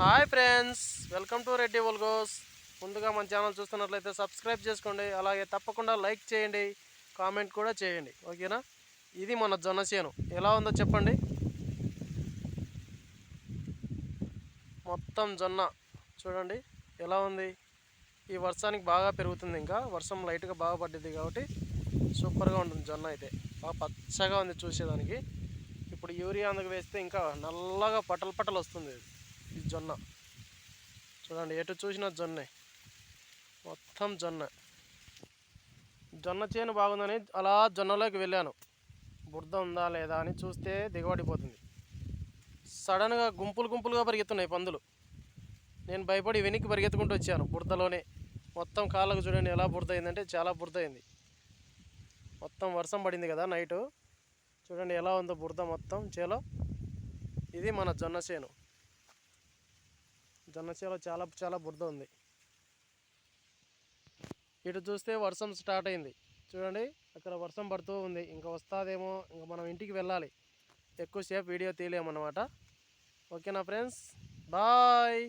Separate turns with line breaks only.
Hi friends welcome to Reddy vlogs ముందుగా మన channel చూస్తున్నట్లయితే సబ్స్క్రైబ్ చేసుకోండి అలాగే తప్పకుండా లైక్ చేయండి కామెంట్ కూడా చేయండి ఓకేనా? ఇది మన జొన్న చేను. ఎలా ఉందో చెప్పండి? మొత్తం జొన్న చూడండి ఎలా ఉంది? ఈ వర్షానికి బాగా పెరుగుతుంది ఇంకా వర్షం లైట్గా బాగా పడ్డది కాబట్టి సూపర్గా ఉంటుంది జొన్న అయితే. బాగా పచ్చగా ఉంది చూసేదానికి. ఇప్పుడు యూరియా అందుకు వేస్తే ఇంకా నల్లగా పటలు పటలు వస్తుంది. ఈ జొన్న. చూడండి ఎటు చూసినా జొన్నే. మొత్తం జొన్న. జొన్న చేను బాగుందని అలా జొన్నలోకి వెళ్ళాను. బురద ఉందా లేదా అని చూస్తే దిగబడిపోతుంది. సడన్గా గుంపులు గుంపులుగా పరిగెత్తున్నాయి పందులు. నేను భయపడి వెనక్కి పరిగెత్తుకుంటూ వచ్చాను బురదలోనే. మొత్తం కాళ్ళకు చూడండి ఎలా బురద అయిందంటే చాలా బురద అయింది. మొత్తం వర్షం పడింది కదా నైటు. చూడండి ఎలా ఉందో బురద మొత్తం చేలో. ఇది మన జొన్న చేను. జొన్న చేలో చాలా చాలా బురద ఉంది. ఇటు చూస్తే వర్షం స్టార్ట్ అయింది. చూడండి అక్కడ వర్షం పడుతూ ఉంది. ఇంకా వస్తుందేమో ఇంకా మనం ఇంటికి వెళ్ళాలి. ఎక్కువసేపు వీడియో తీయలేమన్నమాట. ఓకేనా ఫ్రెండ్స్? బాయ్!